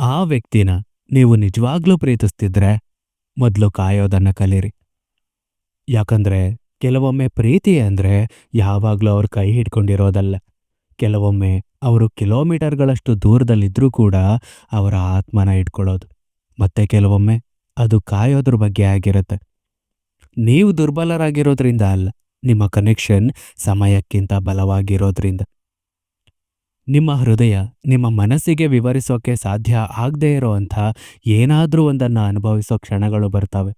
ಆ ವ್ಯಕ್ತಿನ ನೀವು ನಿಜವಾಗ್ಲೂ ಪ್ರೀತಿಸ್ತಿದ್ರೆ ಮೊದಲು ಕಾಯೋದನ್ನ ಕಲೀರಿ. ಯಾಕಂದ್ರೆ ಕೆಲವೊಮ್ಮೆ ಪ್ರೀತಿ ಅಂದ್ರೆ ಯಾವಾಗಲೂ ಅವ್ರ ಕೈ ಹಿಡ್ಕೊಂಡಿರೋದಲ್ಲ. ಕೆಲವೊಮ್ಮೆ ಅವರು ಕಿಲೋಮೀಟರ್ಗಳಷ್ಟು ದೂರದಲ್ಲಿದ್ರೂ ಕೂಡ ಅವರ ಆತ್ಮನ ಇಟ್ಕೊಳ್ಳೋದು. ಮತ್ತೆ ಕೆಲವೊಮ್ಮೆ ಅದು ಕಾಯೋದ್ರ ಬಗ್ಗೆ ಆಗಿರುತ್ತೆ. ನೀವು ದುರ್ಬಲರಾಗಿರೋದ್ರಿಂದ ಅಲ್ಲ, ನಿಮ್ಮ ಕನೆಕ್ಷನ್ ಸಮಯಕ್ಕಿಂತ ಬಲವಾಗಿರೋದ್ರಿಂದ. ನಿಮ್ಮ ಹೃದಯ ನಿಮ್ಮ ಮನಸ್ಸಿಗೆ ವಿವರಿಸೋಕೆ ಸಾಧ್ಯ ಆಗದೇ ಇರೋವಂಥ ಏನಾದರೂ ಒಂದನ್ನ ಅನುಭವಿಸೋ ಕ್ಷಣಗಳು ಬರ್ತವೆ.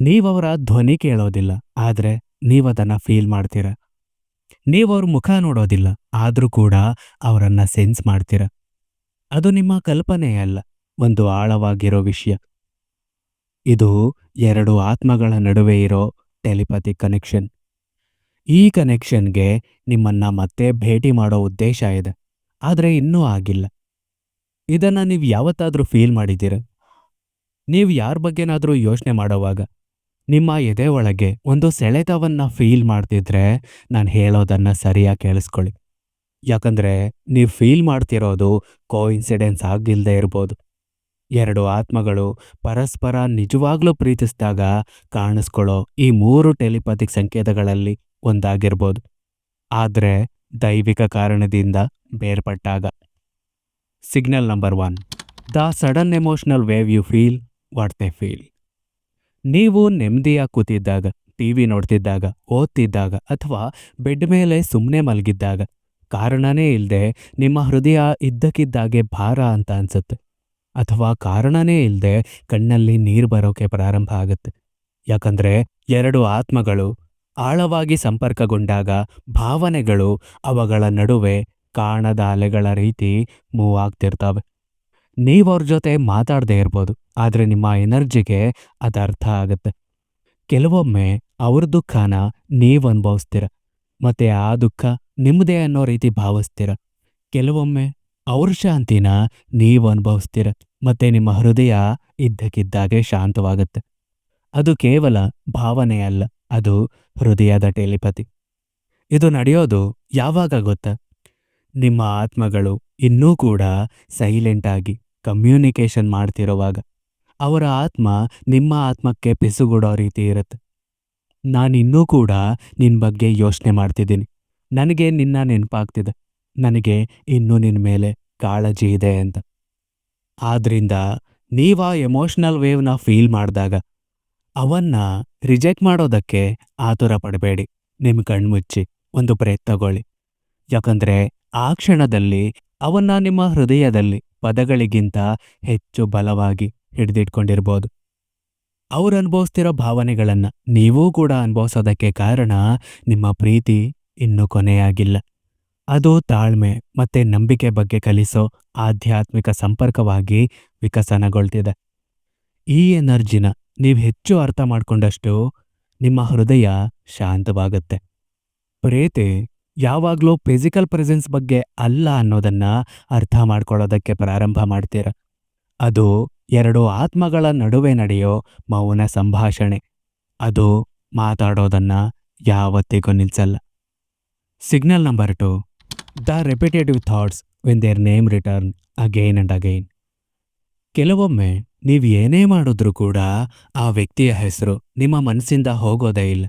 ನೀವವರ ಧ್ವನಿ ಕೇಳೋದಿಲ್ಲ, ಆದ್ರೆ ನೀವದನ್ನ ಫೀಲ್ ಮಾಡ್ತೀರ. ನೀವವ್ರ ಮುಖ ನೋಡೋದಿಲ್ಲ, ಆದ್ರೂ ಕೂಡ ಅವರನ್ನು ಸೆನ್ಸ್ ಮಾಡ್ತೀರ. ಅದು ನಿಮ್ಮ ಕಲ್ಪನೆ ಅಲ್ಲ, ಒಂದು ಆಳವಾಗಿರೋ ವಿಷಯ. ಇದು ಎರಡು ಆತ್ಮಗಳ ನಡುವೆ ಇರೋ ಟೆಲಿಪತಿ ಕನೆಕ್ಷನ್. ಈ ಕನೆಕ್ಷನ್ಗೆ ನಿಮ್ಮನ್ನ ಮತ್ತೆ ಭೇಟಿ ಮಾಡೋ ಉದ್ದೇಶ ಇದೆ, ಆದರೆ ಇನ್ನೂ ಆಗಿಲ್ಲ. ಇದನ್ನ ನೀವು ಯಾವತ್ತಾದರೂ ಫೀಲ್ ಮಾಡಿದ್ದೀರ? ನೀವು ಯಾರ ಬಗ್ಗೆನಾದರೂ ಯೋಚನೆ ಮಾಡೋವಾಗ, ನಿಮ್ಮ ಎದೆ ಒಳಗೆ ಒಂದು ಸೆಳೆತವನ್ನ ಫೀಲ್ ಮಾಡ್ತಿದ್ರೆ ನಾನು ಹೇಳೋದನ್ನ ಸರಿಯಾಗಿ ಕೇಳಿಸ್ಕೊಳ್ಳಿ. ಯಾಕಂದ್ರೆ ನೀವು ಫೀಲ್ ಮಾಡ್ತಿರೋದು ಕೋಇನ್ಸಿಡೆನ್ಸ್ ಇನ್ಸಿಡೆನ್ಸ್ ಆಗಿಲ್ದೇ ಇರ್ಬೋದು. ಎರಡು ಆತ್ಮಗಳು ಪರಸ್ಪರ ನಿಜವಾಗ್ಲೂ ಪ್ರೀತಿಸಿದಾಗ ಕಾಣಿಸ್ಕೊಳ್ಳೋ ಈ ಮೂರು ಟೆಲಿಪತಿಕ್ ಸಂಕೇತಗಳಲ್ಲಿ ಒಂದಾಗಿರ್ಬೋದು. ಆದರೆ ದೈವಿಕ ಕಾರಣದಿಂದ ಬೇರ್ಪಟ್ಟಾಗ. Signal number one. The sudden emotional wave you feel, what they feel. ನೀವು ನೆಮ್ಮದಿಯಾಗಿ ಕೂತಿದ್ದಾಗ, ಟಿ ವಿ ನೋಡ್ತಿದ್ದಾಗ, ಓದ್ತಿದ್ದಾಗ, ಅಥವಾ ಬೆಡ್ ಮೇಲೆ ಸುಮ್ಮನೆ ಮಲಗಿದ್ದಾಗ, ಕಾರಣನೇ ಇಲ್ಲದೆ ನಿಮ್ಮ ಹೃದಯ ಇದ್ದಕ್ಕಿದ್ದಾಗೆ ಭಾರ ಅಂತ ಅನ್ಸುತ್ತೆ. ಅಥವಾ ಕಾರಣನೇ ಇಲ್ಲದೆ ಕಣ್ಣಲ್ಲಿ ನೀರು ಬರೋಕೆ ಪ್ರಾರಂಭ ಆಗುತ್ತೆ. ಯಾಕಂದ್ರೆ ಎರಡು ಆತ್ಮಗಳು ಆಳವಾಗಿ ಸಂಪರ್ಕಗೊಂಡಾಗ ಭಾವನೆಗಳು ಅವುಗಳ ನಡುವೆ ಕಾಣದ ಅಲೆಗಳ ರೀತಿ ಮೂವ್ ಆಗ್ತಿರ್ತವೆ. ನೀವವ್ರ ಜೊತೆ ಮಾತಾಡದೇ ಇರ್ಬೋದು, ಆದರೆ ನಿಮ್ಮ ಎನರ್ಜಿಗೆ ಅದು ಅರ್ಥ ಆಗುತ್ತೆ. ಕೆಲವೊಮ್ಮೆ ಅವ್ರ ದುಃಖನ ನೀವು ಅನುಭವಿಸ್ತೀರ, ಮತ್ತೆ ಆ ದುಃಖ ನಿಮ್ಮದೇ ಅನ್ನೋ ರೀತಿ ಭಾವಿಸ್ತೀರ. ಕೆಲವೊಮ್ಮೆ ಅವ್ರ ಶಾಂತಿನ ನೀವು ಅನುಭವಿಸ್ತೀರ, ಮತ್ತೆ ನಿಮ್ಮ ಹೃದಯ ಇದ್ದಕ್ಕಿದ್ದಾಗೆ ಶಾಂತವಾಗುತ್ತೆ. ಅದು ಕೇವಲ ಭಾವನೆ ಅಲ್ಲ, ಅದು ಹೃದಯದ ಟೆಲಿಪತಿ. ಇದು ನಡೆಯೋದು ಯಾವಾಗ ಗೊತ್ತಾ? ನಿಮ್ಮ ಆತ್ಮಗಳು ಇನ್ನೂ ಕೂಡ ಸೈಲೆಂಟ್ ಆಗಿ ಮಾಡ್ತಿರುವಾಗ ಮಾಡ್ತಿರೋವಾಗ ಅವರ ಆತ್ಮ ನಿಮ್ಮ ಆತ್ಮಕ್ಕೆ ಪಿಸುಗುಡೋ ರೀತಿ ಇರುತ್ತೆ. ನಾನಿನ್ನೂ ಕೂಡ ನಿನ್ನ ಬಗ್ಗೆ ಯೋಚನೆ ಮಾಡ್ತಿದ್ದೀನಿ. ನನಗೆ ನಿನ್ನ ನೆನಪಾಗ್ತಿದೆ. ನನಗೆ ಇನ್ನೂ ನಿನ್ನ ಮೇಲೆ ಕಾಳಜಿ ಇದೆ ಅಂತ. ಆದ್ರಿಂದ ನೀವ ಎಮೋಷನಲ್ ವೇವ್ನ ಫೀಲ್ ಮಾಡಿದಾಗ ಅವನ್ನ ರಿಜೆಕ್ಟ್ ಮಾಡೋದಕ್ಕೆ ಆತುರ ಪಡಬೇಡಿ. ನಿಮ್ಮ ಕಣ್ಮುಚ್ಚಿ, ಒಂದು ಬ್ರೇಕ್ ತಗೊಳ್ಳಿ. ಯಾಕಂದ್ರೆ ಆ ಕ್ಷಣದಲ್ಲಿ ಅವನ್ನ ನಿಮ್ಮ ಹೃದಯದಲ್ಲಿ, ಪದಗಳಿಗಿಂತ ಹೆಚ್ಚು ಬಲವಾಗಿ ಹಿಡಿದಿಟ್ಕೊಂಡಿರ್ಬೋದು. ಅವ್ರು ಅನುಭವಿಸ್ತಿರೋ ಭಾವನೆಗಳನ್ನ ನೀವೂ ಕೂಡ ಅನುಭವಿಸೋದಕ್ಕೆ ಕಾರಣ ನಿಮ್ಮ ಪ್ರೀತಿ ಇನ್ನೂ ಕೊನೆಯಾಗಿಲ್ಲ. ಅದು ತಾಳ್ಮೆ ಮತ್ತೆ ನಂಬಿಕೆ ಬಗ್ಗೆ ಕಲಿಸೋ ಆಧ್ಯಾತ್ಮಿಕ ಸಂಪರ್ಕವಾಗಿ ವಿಕಸನಗೊಳ್ತಿದೆ. ಈ ಎನರ್ಜಿನ ನೀವು ಹೆಚ್ಚು ಅರ್ಥ ಮಾಡಿಕೊಂಡಷ್ಟು ನಿಮ್ಮ ಹೃದಯ ಶಾಂತವಾಗುತ್ತೆ. ಪ್ರೇತೆ, ಯಾವಾಗಲೂ ಫಿಸಿಕಲ್ ಪ್ರೆಸೆನ್ಸ್ ಬಗ್ಗೆ ಅಲ್ಲ ಅನ್ನೋದನ್ನ ಅರ್ಥ ಮಾಡ್ಕೊಳ್ಳೋದಕ್ಕೆ ಪ್ರಾರಂಭ ಮಾಡ್ತೀರ. ಅದು ಎರಡು ಆತ್ಮಗಳ ನಡುವೆ ನಡೆಯೋ ಮೌನ ಸಂಭಾಷಣೆ. ಅದು ಮಾತಾಡೋದನ್ನ ಯಾವತ್ತಿಗೂ ನಿಲ್ಸಲ್ಲ. Signal number two the repetitive thoughts when their name return again and again ಕೆಲವೊಮ್ಮೆ ನೀವು ಏನೇ ಮಾಡಿದ್ರೂ ಕೂಡ ಆ ವ್ಯಕ್ತಿಯ ಹೆಸರು ನಿಮ್ಮ ಮನಸ್ಸಿಂದ ಹೋಗೋದೇ ಇಲ್ಲ.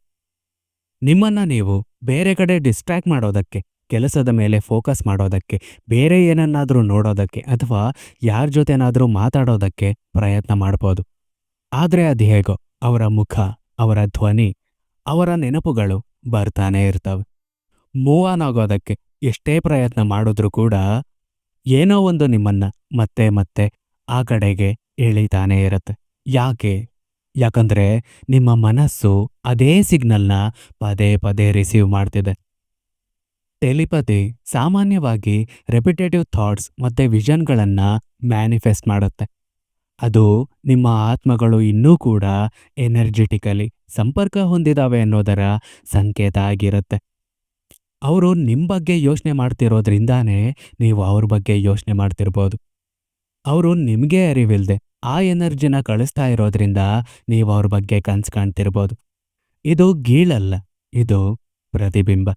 ನಿಮ್ಮನ್ನ ನೀವು ಬೇರೆ ಕಡೆ ಡಿಸ್ಟ್ರಾಕ್ಟ್ ಮಾಡೋದಕ್ಕೆ, ಕೆಲಸದ ಮೇಲೆ ಫೋಕಸ್ ಮಾಡೋದಕ್ಕೆ, ಬೇರೆ ಏನನ್ನಾದರೂ ನೋಡೋದಕ್ಕೆ ಅಥವಾ ಯಾರ ಜೊತೆನಾದರೂ ಮಾತಾಡೋದಕ್ಕೆ ಪ್ರಯತ್ನ ಮಾಡ್ಬೋದು. ಆದ್ರೆ ಅದು ಹೇಗೋ, ಅವರ ಮುಖ, ಅವರ ಧ್ವನಿ, ಅವರ ನೆನಪುಗಳು ಬರ್ತಾನೆ ಇರ್ತವೆ. ಮೂವ್ ಆನ್ ಆಗೋದಕ್ಕೆ ಎಷ್ಟೇ ಪ್ರಯತ್ನ ಮಾಡಿದ್ರೂ ಕೂಡ ಏನೋ ಒಂದು ನಿಮ್ಮನ್ನ ಮತ್ತೆ ಮತ್ತೆ ಆ ಕಡೆಗೆ ಎಳಿತಾನೇ ಇರುತ್ತೆ. ಯಾಕೆ? ಯಾಕಂದ್ರೆ ನಿಮ್ಮ ಮನಸ್ಸು ಅದೇ ಸಿಗ್ನಲ್ನ ಪದೇ ಪದೇ ರಿಸೀವ್ ಮಾಡ್ತಿದೆ. ಟೆಲಿಪತಿ ಸಾಮಾನ್ಯವಾಗಿ ರೆಪಿಟೇಟಿವ್ ಥಾಟ್ಸ್ ಮತ್ತೆ ವಿಷನ್ಗಳನ್ನು ಮ್ಯಾನಿಫೆಸ್ಟ್ ಮಾಡುತ್ತೆ. ಅದು ನಿಮ್ಮ ಆತ್ಮಗಳು ಇನ್ನೂ ಕೂಡ ಎನರ್ಜೆಟಿಕಲಿ ಸಂಪರ್ಕ ಹೊಂದಿದಾವೆ ಅನ್ನೋದರ ಸಂಕೇತ ಆಗಿರುತ್ತೆ. ಅವರು ನಿಮ್ಮ ಬಗ್ಗೆ ಯೋಚನೆ ಮಾಡ್ತಿರೋದ್ರಿಂದಾನೇ ನೀವು ಅವ್ರ ಬಗ್ಗೆ ಯೋಚನೆ ಮಾಡ್ತಿರ್ಬೋದು. ಅವರು ನಿಮಗೆ ಅರಿವಿಲ್ಲದೆ ಆ ಎನರ್ಜಿನ ಕಳಿಸ್ತಾ ಇರೋದ್ರಿಂದ ನೀವು ಅವ್ರ ಬಗ್ಗೆ ಕನ್ಸು ಕಾಣ್ತಿರ್ಬೋದು. ಇದು ಗೀಳಲ್ಲ, ಇದು ಪ್ರತಿಬಿಂಬ.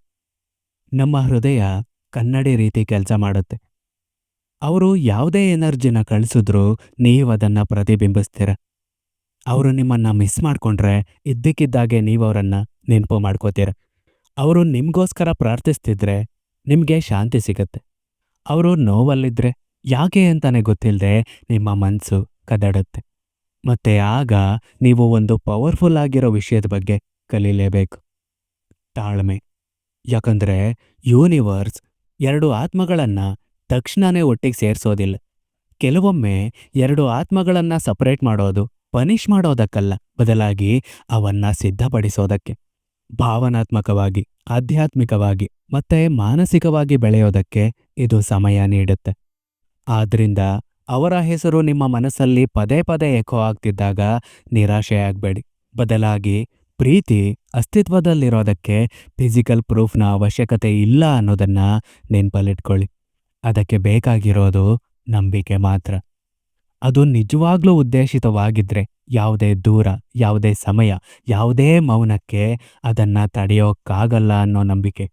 ನಮ್ಮ ಹೃದಯ ಕನ್ನಡಿ ರೀತಿ ಕೆಲಸ ಮಾಡುತ್ತೆ. ಅವರು ಯಾವುದೇ ಎನರ್ಜಿನ ಕಳಿಸಿದ್ರೂ ನೀವು ಅದನ್ನ ಪ್ರತಿಬಿಂಬಿಸ್ತೀರ. ಅವರು ನಿಮ್ಮನ್ನ ಮಿಸ್ ಮಾಡ್ಕೊಂಡ್ರೆ ಇದ್ದಕ್ಕಿದ್ದಾಗೆ ನೀವು ಅವರನ್ನು ನೆನಪು ಮಾಡ್ಕೋತೀರ. ಅವರು ನಿಮಗೋಸ್ಕರ ಪ್ರಾರ್ಥಿಸ್ತಿದ್ರೆ ನಿಮಗೆ ಶಾಂತಿ ಸಿಗತ್ತೆ. ಅವರು ನೋವಲ್ಲಿದ್ರೆ ಯಾಕೆ ಅಂತಾನೆ ಗೊತ್ತಿಲ್ಲದೆ ನಿಮ್ಮ ಮನಸ್ಸು ಕದಡುತ್ತೆ. ಮತ್ತೆ ಆಗ ನೀವು ಒಂದು ಪವರ್ಫುಲ್ ಆಗಿರೋ ವಿಷಯದ ಬಗ್ಗೆ ಕಲೀಲೇಬೇಕು. ತಾಳ್ಮೆ. ಯಾಕಂದ್ರೆ ಯೂನಿವರ್ಸ್ ಎರಡು ಆತ್ಮಗಳನ್ನ ತಕ್ಷಣವೇ ಒಟ್ಟಿಗೆ ಸೇರಿಸೋದಿಲ್ಲ. ಕೆಲವೊಮ್ಮೆ ಎರಡು ಆತ್ಮಗಳನ್ನ ಸಪರೇಟ್ ಮಾಡೋದು ಪನಿಷ್ ಮಾಡೋದಕ್ಕಲ್ಲ. ಬದಲಾಗಿ ಅವನ್ನ ಸಿದ್ಧಪಡಿಸೋದಕ್ಕೆ. ಭಾವನಾತ್ಮಕವಾಗಿ, ಆಧ್ಯಾತ್ಮಿಕವಾಗಿ, ಮತ್ತೆ ಮಾನಸಿಕವಾಗಿ ಬೆಳೆಯೋದಕ್ಕೆ ಇದು ಸಮಯ ನೀಡುತ್ತೆ. ಆದ್ರಿಂದ ಅವರ ಹೆಸರು ನಿಮ್ಮ ಮನಸ್ಸಲ್ಲಿ ಪದೇ ಪದೇ ಎಕೋ ಆಗ್ತಿದ್ದಾಗ ನಿರಾಶೆಯಾಗಬೇಡಿ. ಬದಲಾಗಿ ಪ್ರೀತಿ ಅಸ್ತಿತ್ವದಲ್ಲಿರೋದಕ್ಕೆ ಫಿಸಿಕಲ್ ಪ್ರೂಫ್ನ ಅವಶ್ಯಕತೆ ಇಲ್ಲ ಅನ್ನೋದನ್ನ ನೆನ್ಪಲ್ಲಿಟ್ಕೊಳ್ಳಿ. ಅದಕ್ಕೆ ಬೇಕಾಗಿರೋದು ನಂಬಿಕೆ ಮಾತ್ರ. ಅದು ನಿಜವಾಗ್ಲೂ ಉದ್ದೇಶಿತವಾಗಿದ್ರೆ ಯಾವುದೇ ದೂರ, ಯಾವುದೇ ಸಮಯ, ಯಾವುದೇ ಮೌನಕ್ಕೆ ಅದನ್ನ ತಡೆಯೋಕ್ಕಾಗಲ್ಲ ಅನ್ನೋ ನಂಬಿಕೆ.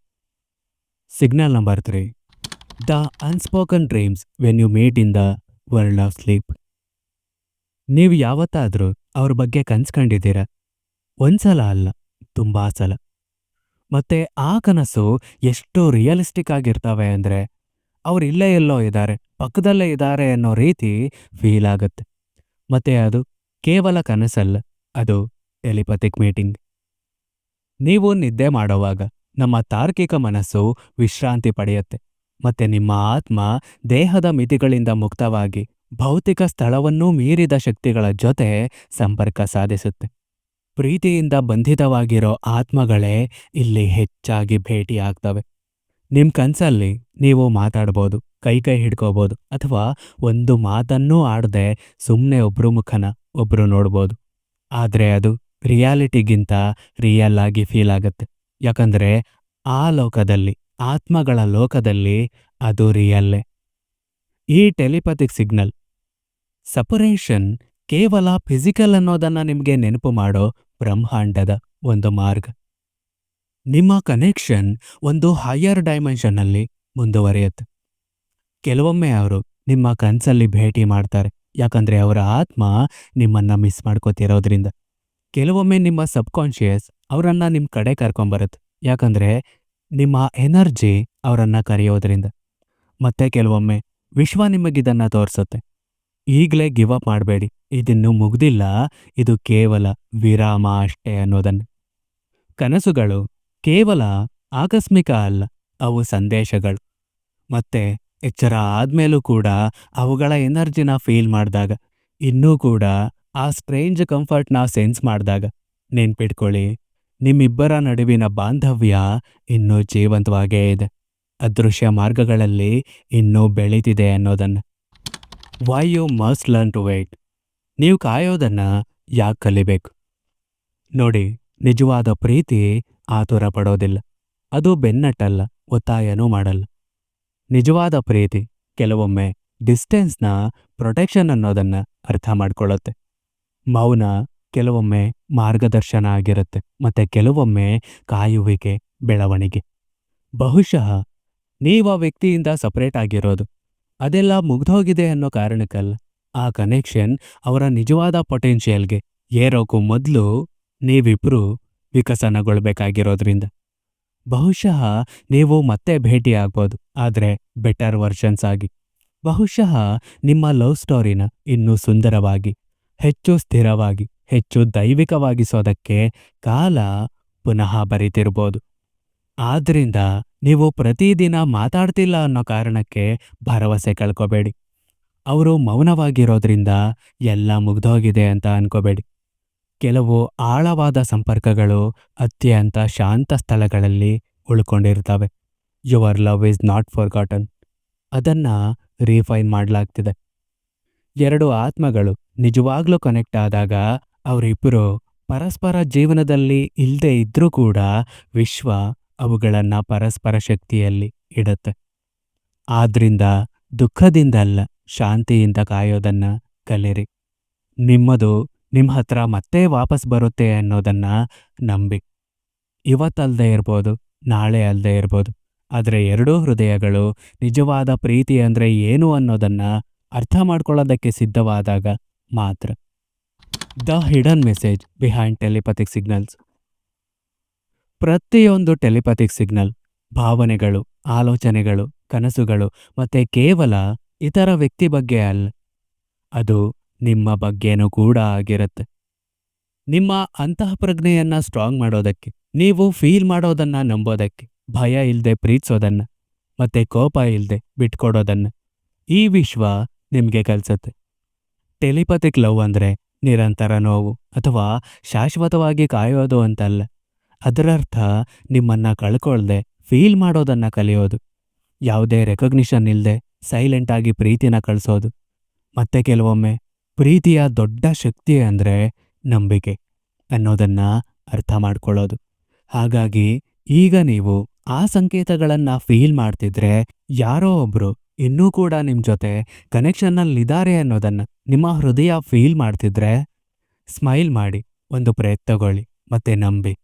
Signal number three. The unspoken dreams when you meet in the world of sleep ನೀವು ಯಾವತ್ತಾದ್ರೂ ಅವ್ರ ಬಗ್ಗೆ ಕನ್ಸ್ಕೊಂಡಿದ್ದೀರ? ಒಂದ್ಸಲ ಅಲ್ಲ, ತುಂಬಾ ಸಲ. ಮತ್ತೆ ಆ ಕನಸು ಎಷ್ಟು ರಿಯಲಿಸ್ಟಿಕ್ ಆಗಿರ್ತವೆ ಅಂದ್ರೆ ಅವ್ರು ಇಲ್ಲೇ ಎಲ್ಲೋ ಇದ್ದಾರೆ, ಪಕ್ಕದಲ್ಲೇ ಇದ್ದಾರೆ ಅನ್ನೋ ರೀತಿ ಫೀಲ್ ಆಗುತ್ತೆ. ಮತ್ತೆ ಅದು ಕೇವಲ ಕನಸಲ್ಲ, ಅದು ಟೆಲಿಪಥಿಕ್ ಮೀಟಿಂಗ್ ನೀವು ನಿದ್ದೆ ಮಾಡೋವಾಗ ನಮ್ಮ ತಾರ್ಕಿಕ ಮನಸ್ಸು ವಿಶ್ರಾಂತಿ ಪಡೆಯುತ್ತೆ. ಮತ್ತೆ ನಿಮ್ಮ ಆತ್ಮ ದೇಹದ ಮಿತಿಗಳಿಂದ ಮುಕ್ತವಾಗಿ ಭೌತಿಕ ಸ್ಥಳವನ್ನೂ ಮೀರಿದ ಶಕ್ತಿಗಳ ಜೊತೆ ಸಂಪರ್ಕ ಸಾಧಿಸುತ್ತೆ. ಪ್ರೀತಿಯಿಂದ ಬಂಧಿತವಾಗಿರೋ ಆತ್ಮಗಳೇ ಇಲ್ಲಿ ಹೆಚ್ಚಾಗಿ ಭೇಟಿಯಾಗ್ತವೆ. ನಿಮ್ಮ ಕನಸಲ್ಲಿ ನೀವು ಮಾತಾಡ್ಬೋದು, ಕೈ ಕೈ ಹಿಡ್ಕೋಬೋದು, ಅಥವಾ ಒಂದು ಮಾತನ್ನೂ ಆಡದೆ ಸುಮ್ಮನೆ ಒಬ್ರು ಮುಖನ ಒಬ್ರು ನೋಡ್ಬೋದು. ಆದ್ರೆ ಅದು ರಿಯಾಲಿಟಿಗಿಂತ ರಿಯಲ್ ಆಗಿ ಫೀಲ್ ಆಗುತ್ತೆ. ಯಾಕಂದ್ರೆ ಆ ಲೋಕದಲ್ಲಿ ಆತ್ಮಗಳ ಲೋಕದಲ್ಲಿ ಅದು ರಿಯಲ್ಲೇ ಈ ಟೆಲಿಪತಿಕ್ ಸಿಗ್ನಲ್ ಸಪರೇಷನ್ ಕೇವಲ ಫಿಸಿಕಲ್ ಅನ್ನೋದನ್ನ ನಿಮಗೆ ನೆನಪು ಮಾಡೋ ಬ್ರಹ್ಮಾಂಡದ ಒಂದು ಮಾರ್ಗ. ನಿಮ್ಮ ಕನೆಕ್ಷನ್ ಒಂದು ಹೈಯರ್ ಡೈಮೆನ್ಷನ್ನಲ್ಲಿ ಮುಂದುವರಿಯುತ್ತೆ. ಕೆಲವೊಮ್ಮೆ ಅವರು ನಿಮ್ಮ ಕನಸಲ್ಲಿ ಭೇಟಿ ಮಾಡ್ತಾರೆ, ಯಾಕಂದ್ರೆ ಅವರ ಆತ್ಮ ನಿಮ್ಮನ್ನ ಮಿಸ್ ಮಾಡ್ಕೋತಿರೋದ್ರಿಂದ. ಕೆಲವೊಮ್ಮೆ ನಿಮ್ಮ ಸಬ್ಕಾನ್ಷಿಯಸ್ ಅವರನ್ನು ನಿಮ್ಮ ಕಡೆ ಕರ್ಕೊಂಬರುತ್ತೆ, ಯಾಕಂದ್ರೆ ನಿಮ್ಮ ಎನರ್ಜಿ ಅವರನ್ನು ಕರೆಯೋದ್ರಿಂದ. ಮತ್ತೆ ಕೆಲವೊಮ್ಮೆ ವಿಶ್ವ ನಿಮಗಿದನ್ನು ತೋರಿಸುತ್ತೆ. ಈಗಲೇ ಗಿವ್ ಅಪ್ ಮಾಡಬೇಡಿ. ಇದಿನ್ನು ಮುಗ್ದಿಲ್ಲ. ಇದು ಕೇವಲ ವಿರಾಮ ಅಷ್ಟೇ ಅನ್ನೋದನ್ನು. ಕನಸುಗಳು ಕೇವಲ ಆಕಸ್ಮಿಕ ಅಲ್ಲ, ಅವು ಸಂದೇಶಗಳು. ಮತ್ತೆ ಎಚ್ಚರ ಆದ್ಮೇಲೂ ಕೂಡ ಅವುಗಳ ಎನರ್ಜಿನ ಫೀಲ್ ಮಾಡಿದಾಗ, ಇನ್ನೂ ಕೂಡ ಆ ಸ್ಟ್ರೇಂಜ್ ಕಂಫರ್ಟ್ನ ಸೆನ್ಸ್ ಮಾಡಿದಾಗ, ನೆನ್ಪಿಟ್ಕೊಳ್ಳಿ. ನಿಮ್ಮಿಬ್ಬರ ನಡುವಿನ ಬಾಂಧವ್ಯ ಇನ್ನೂ ಜೀವಂತವಾಗೇ ಇದೆ. ಅದೃಶ್ಯ ಮಾರ್ಗಗಳಲ್ಲಿ ಇನ್ನೂ ಬೆಳೀತಿದೆ ಅನ್ನೋದನ್ನ. Why you must learn to wait ನೀವು ಕಾಯೋದನ್ನ ಯಾಕೆ ಕಲಿಬೇಕು? ನೋಡಿ, ನಿಜವಾದ ಪ್ರೀತಿ ಆತುರ ಪಡೋದಿಲ್ಲ. ಅದು ಬೆನ್ನಟ್ಟಲ್ಲ, ಒತ್ತಾಯನೂ ಮಾಡಲ್ಲ. ನಿಜವಾದ ಪ್ರೀತಿ ಕೆಲವೊಮ್ಮೆ ಡಿಸ್ಟೆನ್ಸ್ನ ಪ್ರೊಟೆಕ್ಷನ್ ಅನ್ನೋದನ್ನ ಅರ್ಥ ಮಾಡ್ಕೊಳ್ಳುತ್ತೆ. ಮೌನ ಕೆಲವೊಮ್ಮೆ ಮಾರ್ಗದರ್ಶನ ಆಗಿರುತ್ತೆ ಮತ್ತೆ ಕೆಲವೊಮ್ಮೆ ಕಾಯುವಿಕೆ, ಬೆಳವಣಿಗೆ. ಬಹುಶಃ ನೀವು ಆ ವ್ಯಕ್ತಿಯಿಂದ ಸಪರೇಟ್ ಆಗಿರೋದು. ಅದೆಲ್ಲ ಮುಗ್ದೋಗಿದೆ ಅನ್ನೋ ಕಾರಣಕ್ಕಲ್ಲ. ಆ ಕನೆಕ್ಷನ್ ಅವರ ನಿಜವಾದ ಪೊಟೆನ್ಷಿಯಲ್ಗೆ ಏರೋಕ್ಕೂ ಮೊದಲು ನೀವಿಬ್ಬರು ವಿಕಸನಗೊಳ್ಬೇಕಾಗಿರೋದ್ರಿಂದ. ಬಹುಶಃ ನೀವು ಮತ್ತೆ ಭೇಟಿ ಆಗ್ಬೋದು, ಆದ್ರೆ ಬೆಟರ್ ವರ್ಷನ್ಸ್ ಆಗಿ. ಬಹುಶಃ ನಿಮ್ಮ ಲವ್ ಸ್ಟೋರಿನ ಇನ್ನೂ ಸುಂದರವಾಗಿ, ಹೆಚ್ಚು ಸ್ಥಿರವಾಗಿ. ಹೆಚ್ಚು ದೈವಿಕವಾಗಿಸೋದಕ್ಕೆ ಕಾಲ ಪುನಃ ಬರೀತಿರ್ಬೋದು. ಆದ್ರಿಂದ ನೀವು ಪ್ರತಿದಿನ ಮಾತಾಡ್ತಿಲ್ಲ ಅನ್ನೋ ಕಾರಣಕ್ಕೆ ಭರವಸೆ ಕಳ್ಕೋಬೇಡಿ. ಅವರು ಮೌನವಾಗಿರೋದ್ರಿಂದ ಎಲ್ಲ ಮುಗ್ದೋಗಿದೆ ಅಂತ ಅನ್ಕೋಬೇಡಿ. ಕೆಲವು ಆಳವಾದ ಸಂಪರ್ಕಗಳು ಅತ್ಯಂತ ಶಾಂತ ಸ್ಥಳಗಳಲ್ಲಿ ಉಳ್ಕೊಂಡಿರ್ತವೆ. Your love is not forgotten ಅದನ್ನ ರೀಫೈನ್ ಮಾಡಲಾಗ್ತಿದೆ. ಎರಡು ಆತ್ಮಗಳು ನಿಜವಾಗ್ಲೂ ಕನೆಕ್ಟ್ ಆದಾಗ ಅವರಿಬ್ಬರು ಪರಸ್ಪರ ಜೀವನದಲ್ಲಿ ಇಲ್ಲದೆ ಇದ್ರೂ ಕೂಡ ವಿಶ್ವ ಅವುಗಳನ್ನ ಪರಸ್ಪರ ಶಕ್ತಿಯಲ್ಲಿ ಇಡುತ್ತೆ. ಆದ್ರಿಂದ ದುಃಖದಿಂದಲ್ಲ, ಶಾಂತಿಯಿಂದ ಕಾಯೋದನ್ನ ಕಲಿರಿ. ನಿಮ್ಮದು ನಿಮ್ಮ ಹತ್ರ ಮತ್ತೆ ವಾಪಸ್ ಬರುತ್ತೆ ಅನ್ನೋದನ್ನ ನಂಬಿ. ಇವತ್ತಲ್ಲದೆ ಇರ್ಬೋದು, ನಾಳೆ ಅಲ್ಲದೆ ಇರ್ಬೋದು, ಆದರೆ ಎರಡೂ ಹೃದಯಗಳು ನಿಜವಾದ ಪ್ರೀತಿ ಅಂದರೆ ಏನು ಅನ್ನೋದನ್ನ ಅರ್ಥ ಮಾಡ್ಕೊಳ್ಳೋದಕ್ಕೆ ಸಿದ್ಧವಾದಾಗ ಮಾತ್ರ. The hidden message behind telepathic signals. ಪ್ರತಿಯೊಂದು ಟೆಲಿಪಥಿಕ್ ಸಿಗ್ನಲ್, ಭಾವನೆಗಳು, ಆಲೋಚನೆಗಳು, ಕನಸುಗಳು ಮತ್ತೆ ಕೇವಲ ಇತರ ವ್ಯಕ್ತಿ ಬಗ್ಗೆ ಅಲ್ಲ ಅದು ನಿಮ್ಮ ಬಗ್ಗೆನೂ ಕೂಡ ಆಗಿರುತ್ತೆ. ನಿಮ್ಮ ಅಂತಃಪ್ರಜ್ಞೆಯನ್ನ ಸ್ಟ್ರಾಂಗ್ ಮಾಡೋದಕ್ಕೆ, ನೀವು ಫೀಲ್ ಮಾಡೋದನ್ನ ನಂಬೋದಕ್ಕೆ, ಭಯ ಇಲ್ಲದೆ ಪ್ರೀತಿಸೋದನ್ನ ಮತ್ತೆ ಕೋಪ ಇಲ್ಲದೆ ಬಿಟ್ಕೊಡೋದನ್ನ ಈ ವಿಶ್ವ ನಿಮಗೆ ಕಲ್ಸತ್ತೆ. ಟೆಲಿಪಥಿಕ್ ಲವ್ ಅಂದ್ರೆ ನಿರಂತರ ನೋವು ಅಥವಾ ಶಾಶ್ವತವಾಗಿ ಕಾಯೋದು ಅಂತಲ್ಲ. ಅದರರ್ಥ ನಿಮ್ಮನ್ನ ಕಳ್ಕೊಳ್ದೆ, ಫೀಲ್ ಮಾಡೋದನ್ನ ಕಲಿಯೋದು. ಯಾವುದೇ ರೆಕಗ್ನಿಷನ್ ಇಲ್ಲದೆ ಸೈಲೆಂಟ್ ಆಗಿ ಪ್ರೀತಿನ ಕಳಿಸೋದು. ಮತ್ತೆ ಕೆಲವೊಮ್ಮೆ ಪ್ರೀತಿಯ ದೊಡ್ಡ ಶಕ್ತಿ ಅಂದ್ರೆ ನಂಬಿಕೆ ಅನ್ನೋದನ್ನ ಅರ್ಥ ಮಾಡ್ಕೊಳ್ಳೋದು. ಹಾಗಾಗಿ ಈಗ ನೀವು ಆ ಸಂಕೇತಗಳನ್ನ ಫೀಲ್ ಮಾಡ್ತಿದ್ರೆ ಯಾರೋ ಒಬ್ರು ಇನ್ನೂ ಕೂಡ ನಿಮ್ಮ ಜೊತೆ ಕನೆಕ್ಷನ್ನಲ್ಲಿದ್ದಾರೆ ಅನ್ನೋದನ್ನ ನಿಮ್ಮ ಹೃದಯ ಫೀಲ್ ಮಾಡ್ತಿದ್ರೆ ಸ್ಮೈಲ್ ಮಾಡಿ, ಒಂದು ಪ್ರಯತ್ನ ತಗೊಳ್ಳಿ, ಮತ್ತೆ ನಂಬಿ.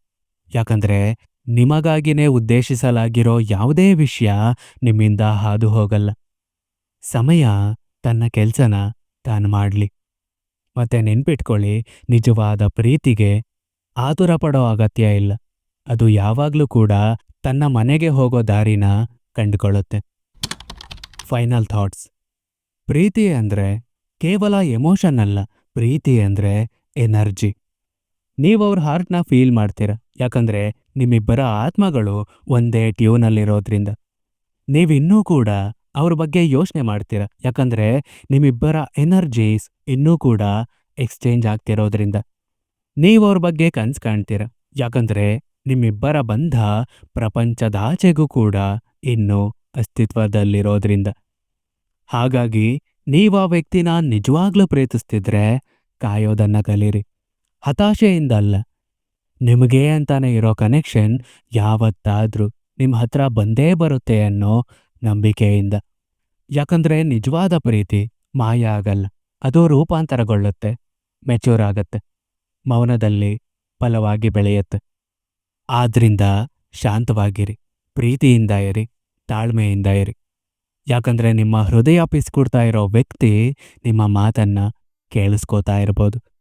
ಯಾಕಂದ್ರೆ ನಿಮಗಾಗಿನೇ ಉದ್ದೇಶಿಸಲಾಗಿರೋ ಯಾವುದೇ ವಿಷಯ ನಿಮ್ಮಿಂದ ಹಾದು ಹೋಗಲ್ಲ. ಸಮಯ ತನ್ನ ಕೆಲಸನ ತಾನು ಮಾಡ್ಲಿ. ಮತ್ತೆ ನೆನ್ಪಿಟ್ಕೊಳ್ಳಿ, ನಿಜವಾದ ಪ್ರೀತಿಗೆ ಆತುರ ಪಡೋ ಅಗತ್ಯ ಇಲ್ಲ. ಅದು ಯಾವಾಗಲೂ ಕೂಡ ತನ್ನ ಮನೆಗೆ ಹೋಗೋ ದಾರಿನ ಕಂಡುಕೊಳ್ಳುತ್ತೆ. ಫೈನಲ್ ಥಾಟ್ಸ್ ಪ್ರೀತಿ ಅಂದ್ರೆ ಕೇವಲ ಎಮೋಷನ್ ಅಲ್ಲ, ಪ್ರೀತಿ ಅಂದ್ರೆ ಎನರ್ಜಿ ನೀವು ಅವ್ರ ಹಾರ್ಟ್ನ ಫೀಲ್ ಮಾಡ್ತೀರ? ಯಾಕಂದ್ರೆ ನಿಮ್ಮಿಬ್ಬರ ಆತ್ಮಗಳು ಒಂದೇ ಟ್ಯೂನಲ್ಲಿರೋದ್ರಿಂದ ನೀವಿನ್ನೂ ಕೂಡ ಅವ್ರ ಬಗ್ಗೆ ಯೋಚನೆ ಮಾಡ್ತೀರ? ಯಾಕಂದ್ರೆ ನಿಮ್ಮಿಬ್ಬರ ಎನರ್ಜೀಸ್ ಇನ್ನೂ ಕೂಡ ಎಕ್ಸ್ಚೇಂಜ್ ಆಗ್ತಿರೋದ್ರಿಂದ. ನೀವು ಅವ್ರ ಬಗ್ಗೆ ಕನ್ಸು ಕಾಣ್ತೀರ? ಯಾಕಂದ್ರೆ ನಿಮ್ಮಿಬ್ಬರ ಬಂಧ ಪ್ರಪಂಚದಾಚೆಗೂ ಕೂಡ ಇನ್ನೂ ಅಸ್ತಿತ್ವದಲ್ಲಿರೋದ್ರಿಂದ. ಹಾಗಾಗಿ ನೀವು ಆ ವ್ಯಕ್ತಿನ ನಿಜವಾಗ್ಲೂ ಪ್ರೀತಿಸ್ತಿದ್ರೆ ಕಾಯೋದನ್ನ ಕಲೀರಿ. ಹತಾಶೆಯಿಂದ ಅಲ್ಲ. ನಿಮಗೇ ಅಂತಾನೆ ಇರೋ ಕನೆಕ್ಷನ್ ಯಾವತ್ತಾದ್ರೂ ನಿಮ್ಮ ಹತ್ರ ಬಂದೇ ಬರುತ್ತೆ ಅನ್ನೋ ನಂಬಿಕೆಯಿಂದ. ಯಾಕಂದ್ರೆ ನಿಜವಾದ ಪ್ರೀತಿ ಮಾಯ ಆಗಲ್ಲ. ಅದು ರೂಪಾಂತರಗೊಳ್ಳುತ್ತೆ ಮೆಚೂರ್ ಆಗತ್ತೆ, ಮೌನದಲ್ಲಿ ಫಲವಾಗಿ ಬೆಳೆಯುತ್ತೆ. ಆದ್ರಿಂದ ಶಾಂತವಾಗಿರಿ, ಪ್ರೀತಿಯಿಂದ ಇರಿ, ತಾಳ್ಮೆಯಿಂದ ಇರಿ. ಯಾಕಂದ್ರೆ ನಿಮ್ಮ ಹೃದಯ ಪಿಸ್ಕೊಡ್ತಾ ಇರೋ ವ್ಯಕ್ತಿ ನಿಮ್ಮ ಮಾತನ್ನ ಕೇಳಿಸ್ಕೋತಾ ಇರ್ಬೋದು.